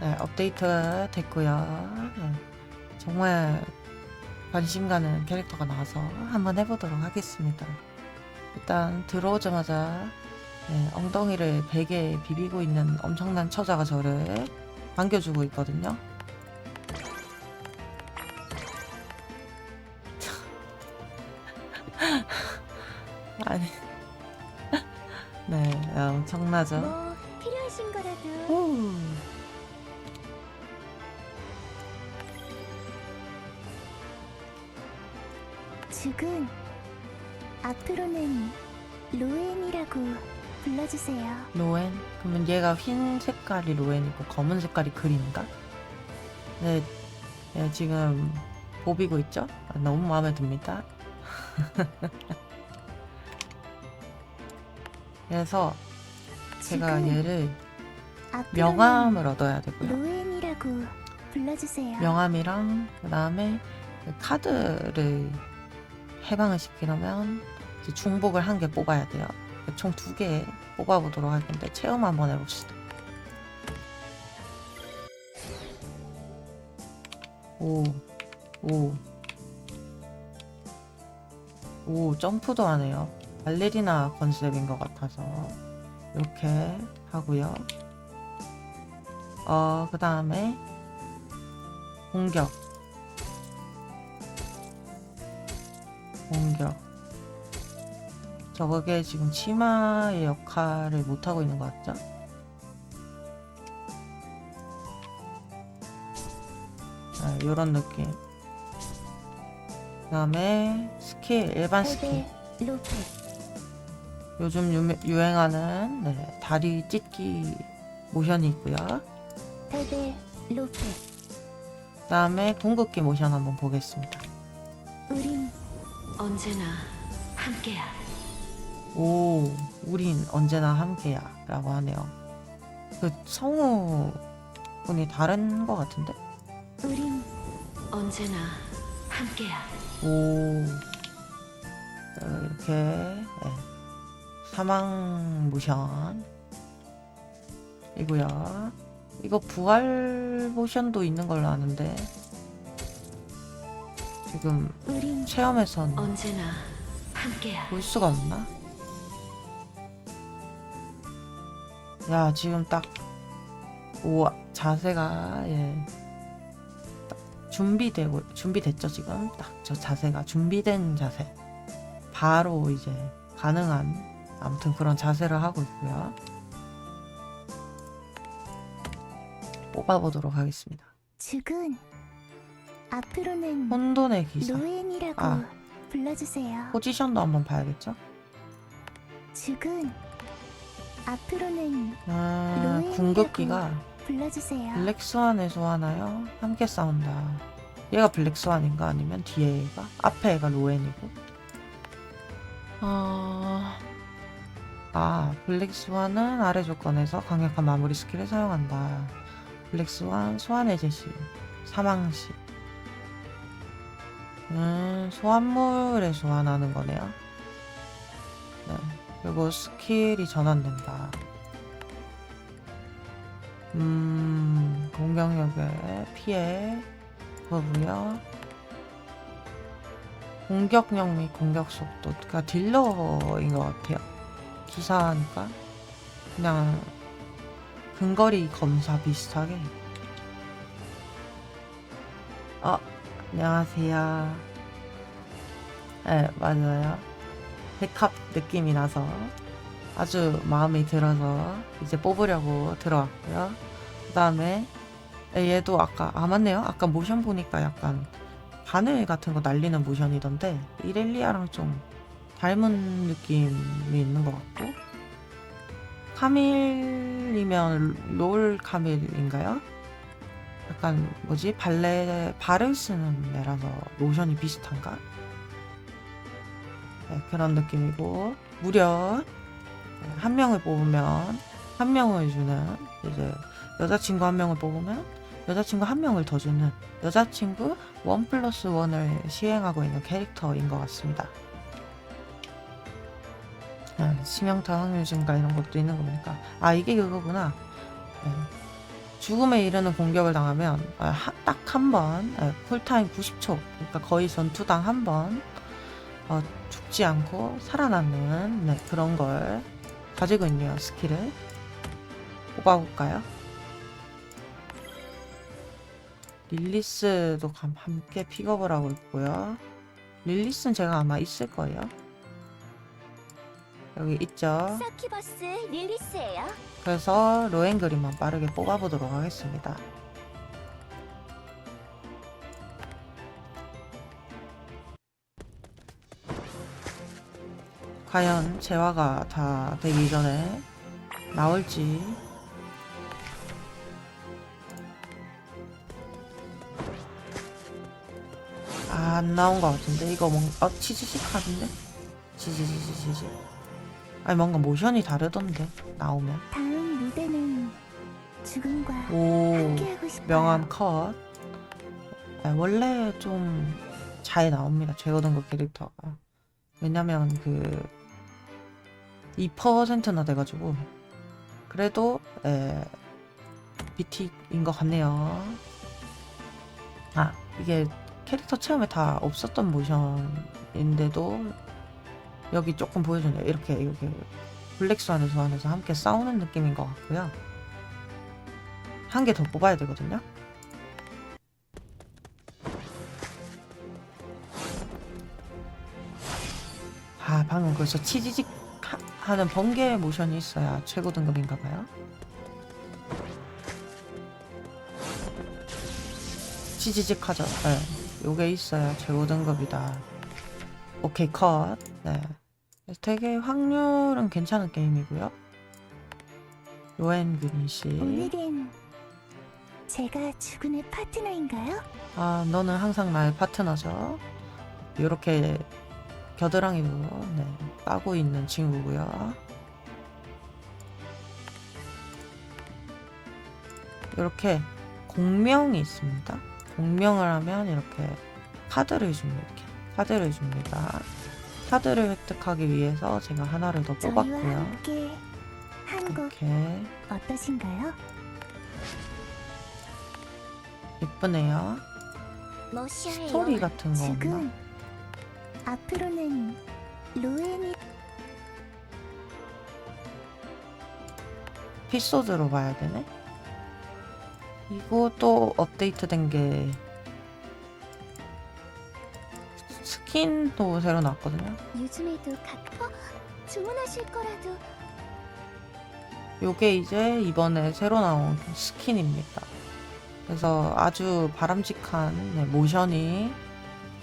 네, 업데이트 됐고요. 네, 정말 관심 가는 캐릭터가 나와서 한번 해보도록 하겠습니다. 일단 들어오자마자 네, 엉덩이를 베개에 비비고 있는 엄청난 처자가 저를 반겨주고 있거든요. 아니, 네, 엄청나죠. 뭐 필요하신 거라도 오. 죽은 앞으로는 로엔이라고 불러주세요. 로엔? 그러면 얘가 흰 색깔이 로엔이고 검은 색깔이 그린가? 네, 네 지금 보비고 있죠? 아, 너무 마음에 듭니다. 그래서 제가 얘를 명함을 얻어야 되고요. 로엔이라고 불러주세요. 명함이랑 그 다음에 카드를 해방을 시키려면 중복을 한 개 뽑아야 돼요. 총 두 개 뽑아보도록 할 건데 체험 한번 해봅시다. 오, 오, 오, 점프도 하네요. 발레리나 컨셉인 것 같아서 이렇게 하고요. 어, 그 다음에 공격 공격. 저게 지금 치마의 역할을 못하고 있는 것 같죠? 아, 요런 느낌. 그 다음에 스킬 일반 스킬. 요즘 유, 유행하는 네, 다리 찢기 모션이 있고요. 그 다음에 궁극기 모션 한번 보겠습니다 언제나 함께야. 오, 우린 언제나 함께야. 라고 하네요. 그 성우 분이 다른 것 같은데? 우린 언제나 함께야. 오, 어, 이렇게, 네. 사망 모션. 이고요. 이거 부활 모션도 있는 걸로 아는데, 지금 체험에선 언제나 함께야. 볼 수가 없나? 야, 지금 딱, 오, 자세가, 예. 딱 준비되고, 준비됐죠, 지금? 딱 저 자세가, 준비된 자세. 바로 이제 가능한, 아무튼 그런 자세를 하고 있고요. 뽑아보도록 하겠습니다. 죽은 앞으로는 혼돈의 기사. 로엔이라고 아. 불러주세요. 포지션도 한번 봐야겠죠? 죽은 앞으로는 아. 궁극기가 불러주세요. 블랙스완을 소환하여 함께 싸운다. 얘가 블랙스완인가 아니면 뒤에 얘가 앞에 얘가 로엔이고. 어... 아 블랙스완은 아래 조건에서 강력한 마무리 스킬을 사용한다. 블랙스완 소환의 제시 사망 시. 음 소환물에 소환하는 거네요. 네 그리고 스킬이 전환된다. 음, 공격력에 피해 그거고요. 공격력 및 공격 속도, 그러니까 딜러인 것 같아요. 기사니까 그냥 근거리 검사 비슷하게. 어, 안녕하세요. 네, 맞아요. 백합 느낌이 나서 아주 마음에 들어서 이제 뽑으려고 들어왔고요. 그 다음에 얘도 아까 아 맞네요. 아까 모션 보니까 약간 바늘 같은 거 날리는 모션이던데 이렐리아랑 좀 닮은 느낌이 있는 것 같고 카밀이면 롤 카밀인가요? 약간 뭐지 발레 발을 쓰는 애라서 모션이 비슷한가? 네, 그런 느낌이고 무려 한 명을 뽑으면 한 명을 주는 이제 여자친구 한 명을 뽑으면 여자친구 한 명을 더 주는 여자친구 원 플러스 원을 시행하고 있는 캐릭터인 것 같습니다. 아, 치명타 확률 증가 이런 것도 있는 거 보니까 아 이게 그거구나. 네. 죽음에 이르는 공격을 당하면 딱 한 번 쿨타임 90초 그러니까 거의 전투당 한 번 어, 죽지 않고 살아남는 네, 그런 걸 가지고 있네요 스킬을. 뽑아볼까요? 릴리스도 감- 함께 픽업을 하고 있고요. 릴리스는 제가 아마 있을 거예요 여기 있죠? 서키버스 릴리스예요. 그래서 로엔 그림만 빠르게 뽑아보도록 하겠습니다. 과연 재화가 다 되기 전에 나올지. 아, 안 나온 것 같은데? 이거 뭔가 어, 치즈식 하던데? 치즈치즈치즈 아니 뭔가 모션이 다르던데 나오면. 다음 무대는 죽음과 오 함께하고 싶어요. 명함 컷. 아, 원래 좀 잘 나옵니다 제거등급 캐릭터가. 왜냐면 그 2%나 돼가지고. 그래도 에, BT인 것 같네요. 아 이게 캐릭터 체험에 다 없었던 모션인데도 여기 조금 보여주네요 이렇게 이렇게 블랙스완과 소환해서 함께 싸우는 느낌인 것 같고요 한 개 더 뽑아야 되거든요 아 방금 그저 치지직 하- 하는 번개 모션이 있어야 최고 등급인가 봐요. 치지직 하죠. 네. 요게 있어야 최고 등급이다. 오케이 컷. 네. 되게 확률은 괜찮은 게임이고요. 로엔 그린 씨. 오늘은 제가 죽은의 파트너인가요? 아 너는 항상 나의 파트너죠. 요렇게 겨드랑이도 네, 까고 있는 친구고요. 이렇게 공명이 있습니다. 공명을 하면 이렇게 카드를 줍니다. 이렇게 카드를 줍니다. 카드를 획득하기 위해서 제가 하나를 더 저희와 뽑았고요. 함께 한곡 이렇게 어떠신가요? 예쁘네요. 러시아예요. 스토리 같은 거 없나? 앞으로는 로엔이 에피소드로 봐야 되네. 이거 또 업데이트된 게 스킨도 새로 나왔거든요. 요즘에도 각 어? 주문하실 거라도 요게 이제 이번에 새로 나온 스킨입니다. 그래서 아주 바람직한 네, 모션이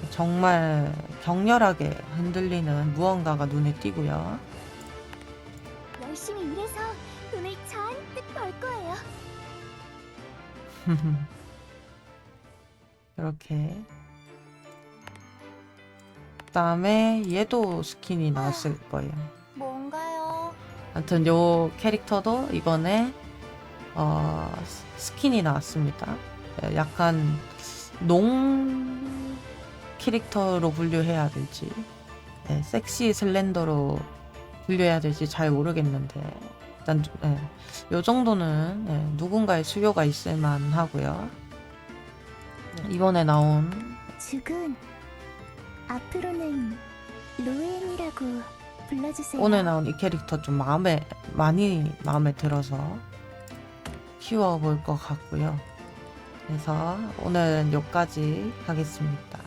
정말 격렬하게 흔들리는 무언가가 눈에 띄고요. 열심히 일해서 돈을 잔뜩 벌 거예요. 이렇게 그다음에 얘도 스킨이 나왔을 거예요. 뭔가요? 아무튼 요 캐릭터도 이번에 어, 스- 스킨이 나왔습니다. 예, 약간 농 캐릭터로 분류해야 될지 예, 섹시 슬렌더로 분류해야 될지 잘 모르겠는데 일단 예, 요 정도는 예, 누군가의 수요가 있을 만하고요. 이번에 나온 죽은 앞으로는 로엔이라고 불러주세요. 오늘 나온 이 캐릭터 좀 마음에 많이 마음에 들어서 키워볼 것 같고요. 그래서 오늘은 여기까지 하겠습니다.